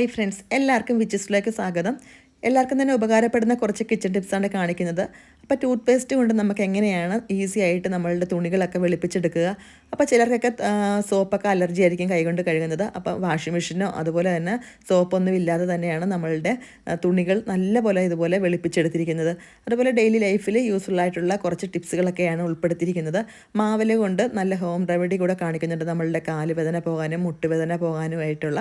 Hi friends എല്ലാവർക്കും വിച്ചിസിലേക്ക് സ്വാഗതം. എല്ലാവർക്കും തന്നെ ഉപകാരപ്പെടുന്ന കുറച്ച് കിച്ചൺ ടിപ്സാണ് കാണിക്കുന്നത്. അപ്പോൾ ടൂത്ത് പേസ്റ്റ് കൊണ്ട് നമുക്ക് എങ്ങനെയാണ് ഈസി ആയിട്ട് നമ്മളുടെ തുണികളൊക്കെ വെളുപ്പിച്ചെടുക്കുക. അപ്പോൾ ചിലർക്കൊക്കെ സോപ്പൊക്കെ അലർജി ആയിരിക്കും കൈകൊണ്ട് കഴുകുന്നത്. അപ്പോൾ വാഷിംഗ് മെഷീനോ അതുപോലെ തന്നെ സോപ്പൊന്നും ഇല്ലാതെ തന്നെയാണ് നമ്മളുടെ തുണികൾ നല്ലപോലെ ഇതുപോലെ വെളുപ്പിച്ചെടുത്തിരിക്കുന്നത്. അതുപോലെ ഡെയിലി ലൈഫിൽ യൂസ്ഫുൾ ആയിട്ടുള്ള കുറച്ച് ടിപ്സുകളൊക്കെയാണ് ഉൾപ്പെടുത്തിയിരിക്കുന്നത്. മാവൽ കൊണ്ട് നല്ല ഹോം റെമഡി കൂടെ കാണിക്കുന്നുണ്ട്. നമ്മളുടെ കാലുവേദന പോകാനും മുട്ടുവേദന പോകാനുമായിട്ടുള്ള.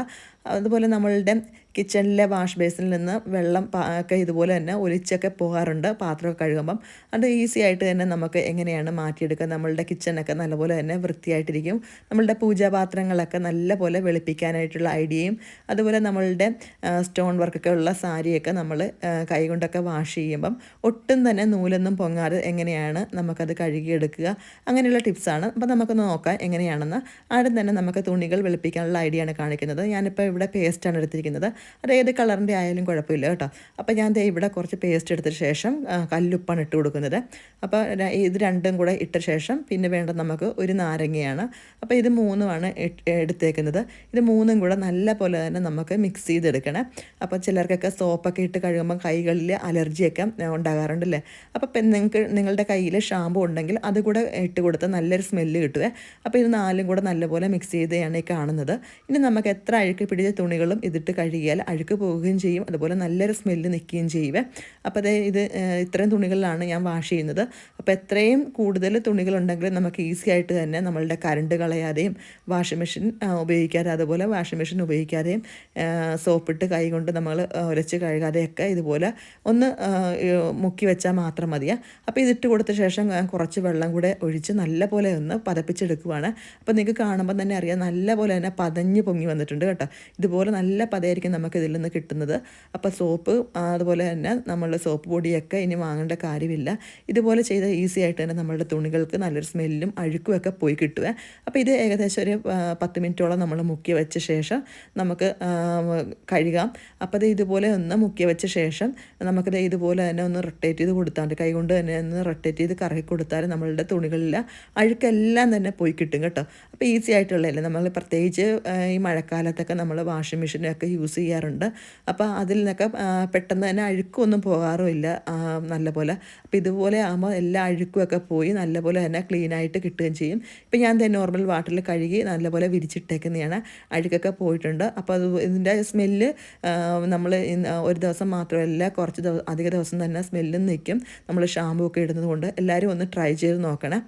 അതുപോലെ നമ്മളുടെ കിച്ചണിലെ വാഷ് ബേസിനിൽ നിന്ന് വെള്ളം ഒക്കെ ഇതുപോലെ തന്നെ ഒലിച്ചൊക്കെ പോകാറുണ്ട്. പാത്രമൊക്കെ കഴുകുമ്പം. അത് ഈസി ആയിട്ട് തന്നെ നമുക്ക് എങ്ങനെയാണ് മാറ്റിയെടുക്കുക? നമ്മളുടെ കിച്ചണൊക്കെ നല്ലപോലെ തന്നെ വൃത്തിയായിട്ടിരിക്കും. നമ്മളുടെ പൂജാപാത്രങ്ങളൊക്കെ നല്ലപോലെ വെളുപ്പിക്കാനായിട്ടുള്ള ഐഡിയയും അതുപോലെ നമ്മളുടെ സ്റ്റോൺ വർക്കൊക്കെ ഉള്ള സാരിയൊക്കെ നമ്മൾ കൈകൊണ്ടൊക്കെ വാഷ് ചെയ്യുമ്പം ഒട്ടും തന്നെ നൂലൊന്നും പൊങ്ങാതെ എങ്ങനെയാണ് നമുക്കത് കഴുകിയെടുക്കുക? അങ്ങനെയുള്ള ടിപ്സാണ് അപ്പം നമുക്കൊന്ന് നോക്കാം എങ്ങനെയാണെന്ന്. ആദ്യം തന്നെ നമുക്ക് തുണികൾ വെളുപ്പിക്കാനുള്ള ഐഡിയ ആണ് കാണിക്കുന്നത്. ഞാനിപ്പോൾ ഇവിടെ പേസ്റ്റാണ് എടുത്തിരിക്കുന്നത്. അത് ഏത് കളറിന്റെ ആയാലും കുഴപ്പമില്ല കേട്ടോ. അപ്പോൾ ഞാൻ ദേ ഇവിടെ കുറച്ച് പേസ്റ്റ് എടുത്ത ശേഷം കല്ലുപ്പാണ് ഇട്ട് കൊടുക്കുന്നത്. അപ്പോൾ ഇത് രണ്ടും കൂടെ ഇട്ട ശേഷം പിന്നെ വേണ്ട നമുക്ക് ഒരു നാരങ്ങയാണ്. അപ്പോൾ ഇത് മൂന്നുമാണ് എടുത്തേക്കുന്നത്. ഇത് മൂന്നും കൂടെ നല്ല പോലെ തന്നെ നമുക്ക് മിക്സ് ചെയ്തെടുക്കണം. അപ്പോൾ ചിലർക്കൊക്കെ സോപ്പൊക്കെ ഇട്ട് കഴുകുമ്പോൾ കൈകളിൽ അലർജിയൊക്കെ ഉണ്ടാകാറുണ്ടല്ലേ? അപ്പോൾ നിങ്ങൾക്ക് നിങ്ങളുടെ കയ്യിൽ ഷാമ്പു ഉണ്ടെങ്കിൽ അത് കൂടെ ഇട്ട് കൊടുത്ത് നല്ലൊരു സ്മെല്ല് കിട്ടുവേ. അപ്പോൾ ഇത് നാലും കൂടെ നല്ലപോലെ മിക്സ് ചെയ്തെയാണ് ഈ കാണുന്നത്. ഇനി നമുക്ക് എത്ര അഴുക്ക് പിടിച്ച തുണികളും ഇതിട്ട് കഴുകിയാൽ അഴുക്ക് പോവുകയും ചെയ്യും. അതുപോലെ നല്ലൊരു സ്മെല്ല് നിൽക്കുകയും ചെയ്യുവേ അപ്പോൾ അതേ ഇത് ഇത്രയും തുണികളിലാണ് ഞാൻ വാഷ് ചെയ്യുന്നത്. അപ്പോൾ എത്രയും കൂടുതൽ തുണികളുണ്ടെങ്കിൽ നമുക്ക് ഈസി ആയിട്ട് തന്നെ നമ്മളുടെ കറണ്ട് കളയാതെയും വാഷിംഗ് മെഷീൻ ഉപയോഗിക്കാതെ അതുപോലെ വാഷിംഗ് മെഷീൻ ഉപയോഗിക്കാതെയും സോപ്പിട്ട് കൈ കൊണ്ട് നമ്മൾ ഉരച്ച് കഴുകാതെയൊക്കെ ഇതുപോലെ ഒന്ന് മുക്കി വെച്ചാൽ മാത്രം മതിയാ. അപ്പോൾ ഇതിട്ട് കൊടുത്ത ശേഷം കുറച്ച് വെള്ളം കൂടെ ഒഴിച്ച് നല്ല പോലെ ഒന്ന് പതപ്പിച്ചെടുക്കുവാണ്. അപ്പോൾ നിങ്ങൾക്ക് കാണുമ്പോൾ തന്നെ അറിയാം നല്ല പോലെ തന്നെ പതഞ്ഞ് പൊങ്ങി വന്നിട്ടുണ്ട് കേട്ടോ. ഇതുപോലെ നല്ല പതയായിരിക്കും നമുക്ക് ഇതിൽ നിന്ന് കിട്ടുന്നത്. അപ്പോൾ സോപ്പ് അതുപോലെ തന്നെ നമ്മളുടെ സോപ്പ് പൊടിയൊക്കെ ഇനി വാങ്ങേണ്ട കാര്യമില്ല. ഇതുപോലെ ചെയ്ത ഈസി ആയിട്ട് തന്നെ നമ്മളുടെ തുണികൾക്ക് നല്ലൊരു സ്മെല്ലും അഴുക്കും ഒക്കെ പോയി കിട്ടുക. അപ്പോൾ ഇത് ഏകദേശം ഒരു പത്ത് മിനിറ്റോളം നമ്മൾ മുക്കി വെച്ച ശേഷം നമുക്ക് കഴുകാം. അപ്പോൾ ഇത് ഇതുപോലെ ഒന്ന് മുക്കി വെച്ച ശേഷം നമുക്കത് ഇതുപോലെ തന്നെ ഒന്ന് റൊട്ടേറ്റ് ചെയ്ത് കൊടുത്താൽ മതി. കൈ കൊണ്ട് തന്നെ ഒന്ന് റൊട്ടേറ്റ് ചെയ്ത് കറക്കി കൊടുത്താൽ നമ്മളുടെ തുണികളിൽ അഴുക്കെല്ലാം തന്നെ പോയി കിട്ടും കേട്ടോ. അപ്പോൾ ഈസി ആയിട്ടുള്ളതല്ലേ. നമ്മൾ പ്രത്യേകിച്ച് ഈ മഴക്കാലത്തൊക്കെ നമ്മൾ വാഷിംഗ് മെഷീനൊക്കെ യൂസ് ചെയ്യാറുണ്ട്. അപ്പോൾ അതിൽ നിന്നൊക്കെ പെട്ടെന്ന് തന്നെ അഴുക്കൊന്നും പോകാറുമില്ല. നല്ലപോലെ. അപ്പോൾ ഇതുപോലെ ആകുമ്പോൾ എല്ലാ അഴുക്കുമൊക്കെ പോയി നല്ലപോലെ തന്നെ ക്ലീൻ ആയിട്ട് കിട്ടുകയും ചെയ്യും. ഇപ്പം ഞാൻ തന്നെ നോർമൽ വാട്ടറിൽ കഴുകി നല്ലപോലെ വിരിച്ചിട്ടേക്കുന്നതാണ് അഴുക്കൊക്കെ പോയിട്ടുണ്ട്. അപ്പോൾ അത് ഇതിന്റെ സ്മെല്ല് നമ്മൾ ഒരു ദിവസം മാത്രമല്ല കുറച്ച് ദിവസം അധിക ദിവസം തന്നെ സ്മെല്ലും നിൽക്കും. നമ്മൾ ഷാമ്പു ഒക്കെ ഇടുന്നതുകൊണ്ട് എല്ലാവരും ഒന്ന് ട്രൈ ചെയ്ത് നോക്കണേ.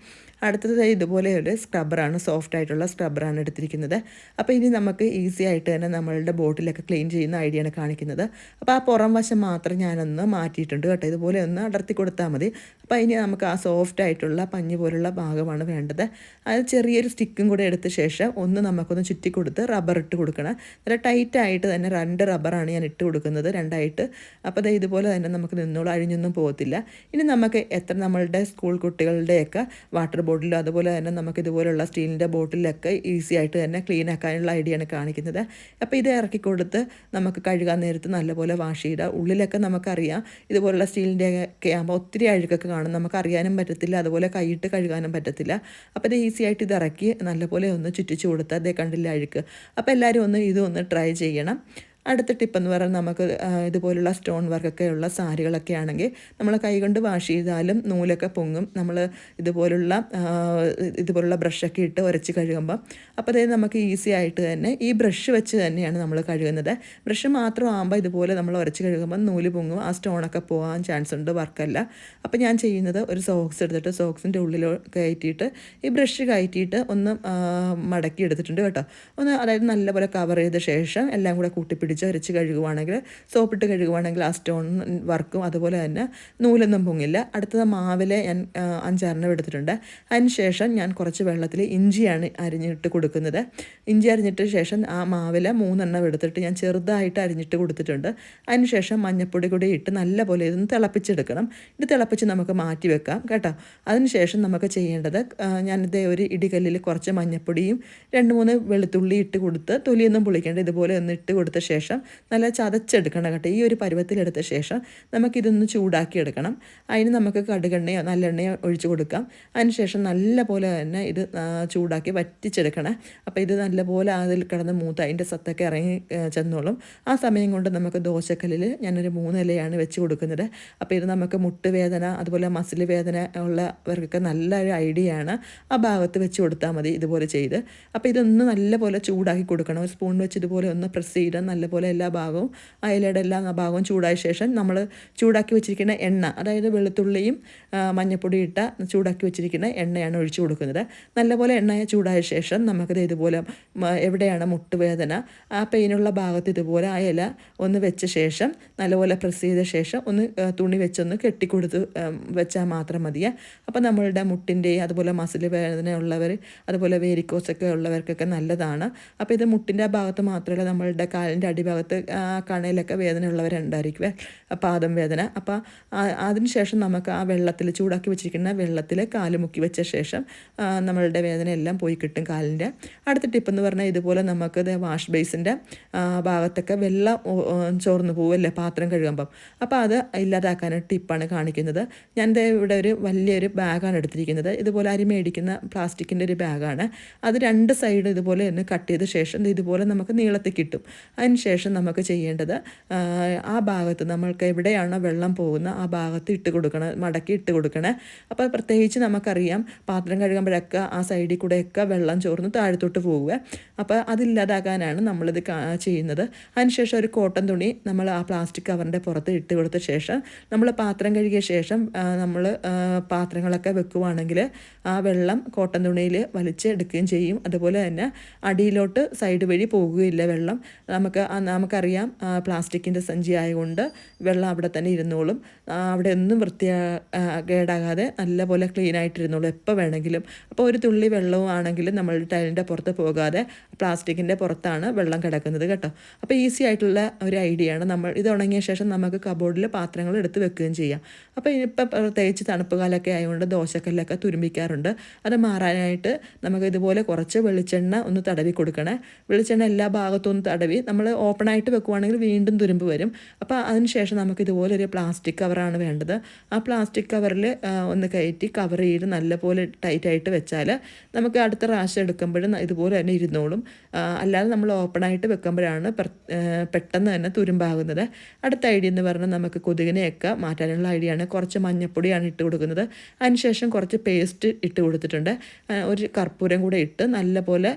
അടുത്തത് ഇതുപോലെ ഒരു സ്ക്രബ്ബറാണ് സോഫ്റ്റ് ആയിട്ടുള്ള സ്ക്രബ്ബറാണ് എടുത്തിരിക്കുന്നത്. അപ്പോൾ ഇനി നമുക്ക് ഈസി ആയിട്ട് തന്നെ നമ്മളുടെ ബോട്ടിലൊക്കെ ക്ലീൻ ചെയ്യുന്ന ഐഡിയയാണ് കാണിക്കുന്നത്. അപ്പോൾ ആ പുറം വശം മാത്രം ഞാനൊന്ന് മാറ്റിയിട്ടുണ്ട് കേട്ടോ. ഇതുപോലെ ഒന്ന് അടർത്തി കൊടുത്താൽ മതി. അപ്പോൾ ഇനി നമുക്ക് ആ സോഫ്റ്റ് ആയിട്ടുള്ള പഞ്ഞി പോലുള്ള ഭാഗമാണ് വേണ്ടത്. അത് ചെറിയൊരു സ്റ്റിക്കും കൂടെ എടുത്ത ശേഷം ഒന്ന് നമുക്കൊന്ന് ചുറ്റി കൊടുത്ത് റബ്ബർ ഇട്ട് കൊടുക്കണം. നല്ല ടൈറ്റായിട്ട് തന്നെ രണ്ട് റബ്ബറാണ് ഞാൻ ഇട്ട് കൊടുക്കുന്നത് രണ്ടായിട്ട്. അപ്പോൾ അത് ഇതുപോലെ തന്നെ നമുക്ക് നിന്നോളം അഴിഞ്ഞൊന്നും പോകത്തില്ല. ഇനി നമുക്ക് എത്ര നമ്മളുടെ സ്കൂൾ കുട്ടികളുടെയൊക്കെ വാട്ടർ ബോട്ടിലും അതുപോലെ തന്നെ നമുക്ക് ഇതുപോലുള്ള സ്റ്റീലിന്റെ ബോട്ടിലൊക്കെ ഈസി ആയിട്ട് തന്നെ ക്ലീൻ ആക്കാനുള്ള ഐഡിയ ആണ് കാണിക്കുന്നത്. അപ്പോൾ ഇത് ഇറക്കി കൊടുത്ത് നമുക്ക് കഴുകാൻ നേരത്ത് നല്ലപോലെ വാഷ് ചെയ്യുക ഉള്ളിലൊക്കെ നമുക്കറിയാം ഇതുപോലുള്ള സ്റ്റീലിന്റെ ഒക്കെ ആകുമ്പോൾ ഒത്തിരി അഴുക്കൊക്കെ കാണും. നമുക്ക് അറിയാനും പറ്റത്തില്ല അതുപോലെ കൈയിട്ട് കഴുകാനും പറ്റത്തില്ല. അപ്പോൾ ഇത് ഈസി ആയിട്ട് ഇത് ഇറക്കി നല്ലപോലെ ഒന്ന് ചുറ്റിച്ചു കൊടുത്താൽ അതേ കണ്ടില്ല അഴുക്ക്. അപ്പോൾ എല്ലാവരും ഒന്ന് ഇതൊന്ന് ട്രൈ ചെയ്യണം. അടുത്ത ടിപ്പ് എന്ന് പറഞ്ഞാൽ നമുക്ക് ഇതുപോലുള്ള സ്റ്റോൺ വർക്കൊക്കെ ഉള്ള സാരികളൊക്കെ ആണെങ്കിൽ നമ്മൾ കൈകൊണ്ട് വാഷ് ചെയ്താലും നൂലൊക്കെ പൊങ്ങും. നമ്മൾ ഇതുപോലുള്ള ഇതുപോലുള്ള ബ്രഷൊക്കെ ഇട്ട് ഉരച്ച് കഴുകുമ്പോൾ അപ്പോൾ അതായത് നമുക്ക് ഈസി ആയിട്ട് തന്നെ ഈ ബ്രഷ് വെച്ച് തന്നെയാണ് നമ്മൾ കഴുകുന്നത്. ബ്രഷ് മാത്രമാകുമ്പോൾ ഇതുപോലെ നമ്മൾ ഉരച്ച് കഴുകുമ്പോൾ നൂൽ പൊങ്ങും. ആ സ്റ്റോണൊക്കെ പോകാൻ ചാൻസ് ഉണ്ട് വർക്കല്ല അപ്പോൾ ഞാൻ ചെയ്യുന്നത് ഒരു സോക്സ് എടുത്തിട്ട് സോക്സിന്റെ ഉള്ളിൽ കയറ്റിയിട്ട് ഈ ബ്രഷ് കയറ്റിയിട്ട് ഒന്ന് മടക്കി എടുത്തിട്ടുണ്ട് കേട്ടോ. ഒന്ന് അതായത് നല്ലപോലെ കവർ ചെയ്ത ശേഷം എല്ലാം കൂടെ കൂട്ടിപ്പിടിച്ച് അരച്ച് കഴുകുവാണെങ്കിൽ സോപ്പിട്ട് കഴുകുവാണെങ്കിൽ ആ സ്റ്റോൺ വർക്കും അതുപോലെ തന്നെ നൂലൊന്നും പൊങ്ങില്ല. അടുത്തത് മാവിലെ ഞാൻ ആ, അഞ്ചാറെണ്ണം എടുത്തിട്ടുണ്ട്. അതിന് ശേഷം ഞാൻ കുറച്ച് വെള്ളത്തിൽ ഇഞ്ചിയാണ് അരിഞ്ഞിട്ട് കൊടുക്കുന്നത്. ഇഞ്ചി അരിഞ്ഞിട്ട് ശേഷം ആ മാവിലെ മൂന്നെണ്ണം എടുത്തിട്ട് ഞാൻ ചെറുതായിട്ട് അരിഞ്ഞിട്ട് കൊടുത്തിട്ടുണ്ട്. അതിന് ശേഷം മഞ്ഞപ്പൊടി കൂടി ഇട്ട് നല്ല പോലെ ഇതൊന്ന് തിളപ്പിച്ചെടുക്കണം. ഇത് തിളപ്പിച്ച് നമുക്ക് മാറ്റി വെക്കാം കേട്ടോ. അതിന് ശേഷം നമുക്ക് ചെയ്യേണ്ടത് ഞാനിത് ഒരു ഇടികല്ലിൽ കുറച്ച് മഞ്ഞപ്പൊടിയും രണ്ട് മൂന്ന് വെളുത്തുള്ളി ഇട്ട് കൊടുത്ത് തൊലിയൊന്നും പൊളിക്കേണ്ട ഇതുപോലെ ഒന്ന് ഇട്ട് കൊടുത്ത ശേഷം ശേഷം നല്ല ചതച്ചെടുക്കണം കേട്ടോ. ഈ ഒരു പരുവത്തിലെടുത്ത ശേഷം നമുക്കിതൊന്ന് ചൂടാക്കി എടുക്കണം അതിന് നമുക്ക് കടുകെണ്ണയോ നല്ലെണ്ണയോ ഒഴിച്ചു കൊടുക്കാം. അതിനുശേഷം നല്ല പോലെ തന്നെ ഇത് ചൂടാക്കി വറ്റിച്ചെടുക്കണം. അപ്പോൾ ഇത് നല്ലപോലെ അതിൽ കിടന്ന് മൂത്ത് അതിന്റെ സത്തൊക്കെ ഇറങ്ങി ചെന്നോളും. ആ സമയം കൊണ്ട് നമുക്ക് ദോശക്കല്ലിൽ ഞാനൊരു മൂന്നിലയാണ് വെച്ച് കൊടുക്കുന്നത്. അപ്പോൾ ഇത് നമുക്ക് മുട്ടുവേദന അതുപോലെ മസിൽ വേദന ഉള്ളവർക്കൊക്കെ നല്ലൊരു ഐഡിയ ആണ് ആ ഭാഗത്ത് വെച്ച് കൊടുത്താൽ മതി ഇതുപോലെ ചെയ്ത്. അപ്പോൾ ഇതൊന്ന് നല്ലപോലെ ചൂടാക്കി കൊടുക്കണം. ഒരു സ്പൂൺ വെച്ച് ഇതുപോലെ ഒന്ന് പ്രസ് ചെയ്താൽ നല്ലപോലെ എല്ലാ ഭാഗവും അയലയുടെ എല്ലാ ഭാഗവും ചൂടായ ശേഷം നമ്മൾ ചൂടാക്കി വെച്ചിരിക്കുന്ന എണ്ണ അതായത് വെളുത്തുള്ളിയും മഞ്ഞപ്പൊടി ഇട്ട ചൂടാക്കി വെച്ചിരിക്കുന്ന എണ്ണയാണ് ഒഴിച്ചു കൊടുക്കുന്നത്. നല്ലപോലെ എണ്ണ ചൂടായ ശേഷം നമുക്കത് ഇതുപോലെ എവിടെയാണ് മുട്ടുവേദന ആ പെയിനുള്ള ഭാഗത്ത് ഇതുപോലെ ആ ഇല ഒന്ന് വെച്ച ശേഷം നല്ലപോലെ പ്രസ് ചെയ്ത ശേഷം ഒന്ന് തുണി വെച്ചൊന്ന് കെട്ടിക്കൊടുത്ത് വെച്ചാൽ മാത്രം മതിയേ. അപ്പോൾ നമ്മളുടെ മുട്ടിന്റെ അതുപോലെ മസിൽ വേദന ഉള്ളവർ അതുപോലെ വേരിക്കോസൊക്കെ ഉള്ളവർക്കൊക്കെ നല്ലതാണ്. അപ്പോൾ ഇത് മുട്ടിന്റെ ഭാഗത്ത് മാത്രമല്ല നമ്മളുടെ കാലിന്റെ അടിഭാഗത്ത് കണയിലൊക്കെ വേദന ഉള്ളവരുണ്ടായിരിക്കും പാദം വേദന. അപ്പോൾ അതിനുശേഷം നമുക്ക് ആ വെള്ളത്തിൽ ചൂടാക്കി വെച്ചിരിക്കുന്ന വെള്ളത്തിൽ കാൽ മുക്കി വെച്ച ശേഷം നമ്മളുടെ വേദന എല്ലാം പോയി കിട്ടും കാലിന്റെ. അടുത്ത ടിപ്പ് എന്ന് പറഞ്ഞാൽ ഇതുപോലെ നമുക്ക് വാഷ് ബേസിന്റെ ഭാഗത്തൊക്കെ വെള്ളം ചോർന്ന് പോവല്ലേ പാത്രം കഴുകുമ്പം. അപ്പോൾ അത് ഇല്ലാതാക്കാനൊരു ടിപ്പാണ് കാണിക്കുന്നത്. ഞാൻ ഇവിടെ ഒരു വലിയൊരു ബാഗാണ് എടുത്തിരിക്കുന്നത്. ഇതുപോലെ അരി മേടിക്കുന്ന പ്ലാസ്റ്റിക്കിന്റെ ഒരു ബാഗാണ്. അത് രണ്ട് സൈഡ് ഇതുപോലെ ഒന്ന് കട്ട് ചെയ്ത ശേഷം ഇതുപോലെ നമുക്ക് നീളത്തിൽ കിട്ടും. അതിന് ശേഷം നമുക്ക് ചെയ്യേണ്ടത് ആ, ഭാഗത്ത് നമ്മൾക്ക് എവിടെയാണോ വെള്ളം പോകുന്ന ആ ഭാഗത്ത് ഇട്ട് കൊടുക്കണം മടക്കി ഇട്ട് കൊടുക്കണേ. അപ്പോൾ പ്രത്യേകിച്ച് നമുക്കറിയാം പാത്രം കഴുകുമ്പോഴൊക്കെ ആ സൈഡിൽ കൂടെയൊക്കെ വെള്ളം ചോർന്ന് താഴത്തോട്ട് പോവുക. അപ്പോൾ അതില്ലാതാകാനാണ് നമ്മളിത് ചെയ്യുന്നത്. അതിനുശേഷം ഒരു കോട്ടൺ തുണി നമ്മൾ ആ പ്ലാസ്റ്റിക് കവറിന്റെ പുറത്ത് ഇട്ട് കൊടുത്ത ശേഷം നമ്മൾ പാത്രം കഴുകിയ ശേഷം നമ്മൾ പാത്രങ്ങളൊക്കെ വെക്കുവാണെങ്കിൽ ആ വെള്ളം കോട്ടൺ തുണിയിൽ വലിച്ചെടുക്കുകയും ചെയ്യും. അതുപോലെ തന്നെ അടിയിലോട്ട് സൈഡ് വഴി പോകുകയില്ല വെള്ളം. നമുക്ക് ആ- നമുക്കറിയാം പ്ലാസ്റ്റിക്കിന്റെ സഞ്ചി ആയതുകൊണ്ട് വെള്ളം അവിടെ തന്നെ ഇരുന്നോളും. അവിടെ ഒന്നും വൃത്തിയാ കേടാകാതെ നല്ലപോലെ ക്ലീൻ ആയിട്ടിരുന്നോളും എപ്പോൾ വേണമെങ്കിലും. അപ്പോൾ ഒരു തുള്ളി വെള്ളവും ആണെങ്കിലും നമ്മൾ ടൈലിന്റെ പുറത്ത് പോകാതെ പ്ലാസ്റ്റിക്കിന്റെ പുറത്താണ് വെള്ളം കിടക്കുന്നത് കേട്ടോ. അപ്പോൾ ഈസി ആയിട്ടുള്ള ഒരു ഐഡിയ ആണ് നമ്മൾ ഇത് ഉണങ്ങിയ ശേഷം നമുക്ക് കബോർഡിൽ പാത്രങ്ങൾ എടുത്ത് വെക്കുകയും ചെയ്യാം. അപ്പോൾ ഇനിയിപ്പോൾ പ്രത്യേകിച്ച് തണുപ്പ് കാലമൊക്കെ ആയതുകൊണ്ട് ദോശക്കല്ലൊക്കെ തുരുമ്പിക്കാറുണ്ട്. അത് മാറാനായിട്ട് നമുക്ക് ഇതുപോലെ കുറച്ച് വെളിച്ചെണ്ണ ഒന്ന് തടവി കൊടുക്കണേ. വെളിച്ചെണ്ണ എല്ലാ ഭാഗത്തും തടവി നമ്മൾ ഓപ്പണായിട്ട് വെക്കുവാണെങ്കിൽ വീണ്ടും തുരുമ്പ് വരും. അപ്പോൾ അതിനുശേഷം നമുക്ക് ഇതുപോലെ ഒരു പ്ലാസ്റ്റിക് കവറാണ് വേണ്ടത്. ആ പ്ലാസ്റ്റിക് കവറിൽ ഒന്ന് കയറ്റി കവർ ചെയ്ത് നല്ലപോലെ ടൈറ്റായിട്ട് വെച്ചാൽ നമുക്ക് അടുത്ത പ്രാവശ്യം എടുക്കുമ്പോഴും ഇതുപോലെ തന്നെ ഇരുന്നോളും. അല്ലാതെ നമ്മൾ ഓപ്പൺ ആയിട്ട് വെക്കുമ്പോഴാണ് പെട്ടെന്ന് തന്നെ തുരുമ്പാകുന്നത്. അടുത്ത ഐഡിയ എന്ന് പറഞ്ഞാൽ നമുക്ക് കൊതുകിനെയൊക്കെ മാറ്റാനുള്ള ഐഡിയ ആണ്. കുറച്ച് മഞ്ഞപ്പൊടിയാണ് ഇട്ട് കൊടുക്കുന്നത്. അതിനുശേഷം കുറച്ച് പേസ്റ്റ് ഇട്ട് കൊടുത്തിട്ടുണ്ട്. ഒരു കർപ്പൂരം കൂടെ ഇട്ട് നല്ലപോലെ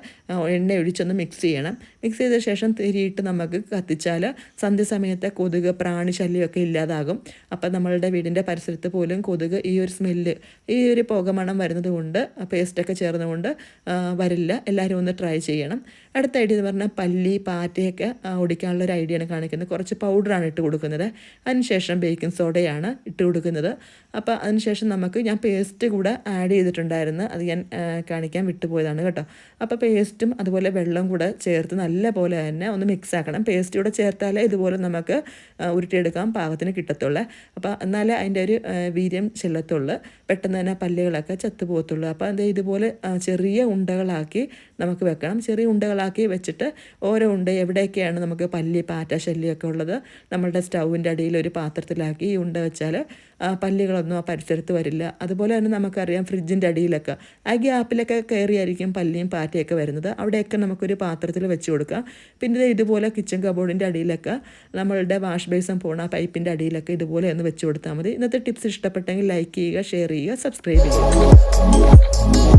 എണ്ണ ഒഴിച്ചൊന്ന് മിക്സ് ചെയ്യണം. മിക്സ് ചെയ്ത ശേഷം തിരിയിട്ട് നമുക്ക് കത്തിച്ചാൽ സന്ധ്യ സമയത്തെ കൊതുക് പ്രാണി ശല്യമൊക്കെ ഇല്ലാതാകും. അപ്പം നമ്മളുടെ വീടിന്റെ പരിസരത്ത് പോലും കൊതുക് ഈ ഒരു സ്മെല്ല് ഈ ഒരു പുകമണം വരുന്നത് കൊണ്ട് പേസ്റ്റൊക്കെ ചേർന്നുകൊണ്ട് വരില്ല. എല്ലാവരും ഒന്ന് ട്രൈ ചെയ്യണം. അടുത്ത ഐഡിയ എന്ന് പറഞ്ഞാൽ പല്ലി പാറ്റയൊക്കെ ഒടിക്കാനുള്ള ഒരു ഐഡിയ ആണ് കാണിക്കുന്നത്. കുറച്ച് പൗഡറാണ് ഇട്ട് കൊടുക്കുന്നത്. അതിനുശേഷം ബേക്കിംഗ് സോഡയാണ് ഇട്ട് കൊടുക്കുന്നത്. അപ്പോൾ അതിനുശേഷം നമുക്ക് ഞാൻ പേസ്റ്റ് കൂടെ ആഡ് ചെയ്തിട്ടുണ്ടായിരുന്നു. അത് ഞാൻ കാണിക്കാൻ വിട്ടുപോയതാണ് കേട്ടോ. അപ്പോൾ പേസ്റ്റും അതുപോലെ വെള്ളം കൂടെ ചേർത്ത് നല്ല പോലെ തന്നെ ഒന്ന് മിക്സ് ആക്കണം പേസ്റ്റ് കൂടെ ചേർത്താലേ ഇതുപോലെ നമുക്ക് ഉരുട്ടിയെടുക്കാൻ പാകത്തിന് കിട്ടത്തുള്ളൂ. അപ്പോൾ എന്നാലേ അതിന്റെ ഒരു വീര്യം ചെല്ലത്തുള്ളൂ. പെട്ടെന്ന് തന്നെ പല്ലുകളൊക്കെ ചത്തുപോകത്തുള്ളൂ. അപ്പോൾ അത് ഇതുപോലെ ചെറിയ ഉണ്ടകളാക്കി നമുക്ക് വെക്കണം. ചെറിയ ഉണ്ടകളാക്കി വെച്ചിട്ട് ഓരോ ഉണ്ട എവിടെയൊക്കെയാണ് നമുക്ക് പല്ലി പാറ്റ ശല്യമൊക്കെ ഉള്ളത് നമ്മളുടെ സ്റ്റൗവിന്റെ അടിയിൽ ഒരു പാത്രത്തിലാക്കി ഈ ഉണ്ട വെച്ചാൽ പല്ലികളൊന്നും ആ പരിസരത്ത് വരില്ല. അതുപോലെ തന്നെ നമുക്കറിയാം ഫ്രിഡ്ജിന്റെ അടിയിലൊക്കെ. ആ ഗ്യാപ്പിലൊക്കെ കയറിയായിരിക്കും പല്ലിയും പാറ്റയൊക്കെ വരുന്നത്. അവിടെയൊക്കെ നമുക്കൊരു പാത്രത്തിൽ വെച്ച് കൊടുക്കാം. പിന്നെ ഇതുപോലെ കിച്ചൺ കബോർഡിന്റെ അടിയിലൊക്കെ നമ്മളുടെ വാഷ് ബേസം പോണ പൈപ്പിന്റെ അടിയിലൊക്കെ ഇതുപോലെ ഒന്ന് വെച്ച് കൊടുത്താൽ മതി. ഇന്നത്തെ ടിപ്സ് ഇഷ്ടപ്പെട്ടെങ്കിൽ ലൈക്ക് ചെയ്യുക ഷെയർ ചെയ്യുക സബ്സ്ക്രൈബ് ചെയ്യുക.